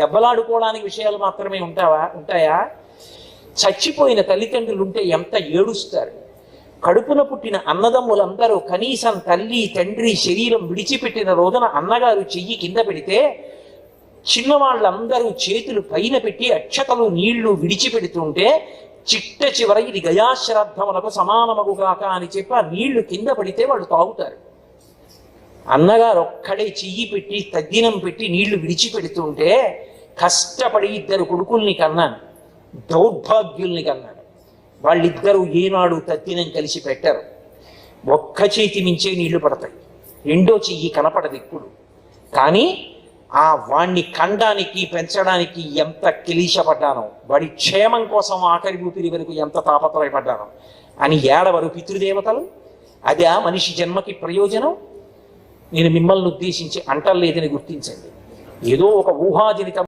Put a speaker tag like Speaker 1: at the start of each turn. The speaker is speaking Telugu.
Speaker 1: దెబ్బలాడుకోవడానికి విషయాలు మాత్రమే ఉంటావా? ఉంటాయా? చచ్చిపోయిన తల్లిదండ్రులు ఉంటే ఎంత ఏడుస్తారు. కడుపున పుట్టిన అన్నదమ్ములందరూ కనీసం తల్లి తండ్రి శరీరం విడిచిపెట్టిన రోజున అన్నగారు చెయ్యి కింద పెడితే చిన్నవాళ్ళందరూ చేతులు పైన పెట్టి అక్షతలు నీళ్ళు విడిచిపెడుతుంటే చిట్ట చివర ఇది గయాశ్రాద్ధములకు సమానమగుగాక అని చెప్పి ఆ నీళ్ళు కింద పడితే వాళ్ళు తాగుతారు. అన్నగారు ఒక్కడే చెయ్యి పెట్టి తద్దినం పెట్టి నీళ్ళు విడిచిపెడుతుంటే కష్టపడి ఇద్దరు కొడుకుల్ని కన్నాను. దౌర్భాగ్యుల్ని కన్నాను. వాళ్ళిద్దరూ ఏనాడు తద్దినం కలిసి పెట్టారు. ఒక్క చేతి మించే నీళ్ళు పడతాయి. రెండో చెయ్యి కనపడదు ఇప్పుడు కానీ ఆ వాణ్ణి కండానికి పెంచడానికి ఎంత కిలీషపడ్డానో వాడి క్షేమం కోసం ఆఖరి ఊపిరి వరకు ఎంత తాపత్రయపడ్డానో అని ఏడవరు పితృదేవతలు? అది ఆ మనిషి జన్మకి ప్రయోజనం? నేను మిమ్మల్ని ఉద్దేశించి అంటలేదని గుర్తించండి. ఏదో ఒక ఊహాజనిత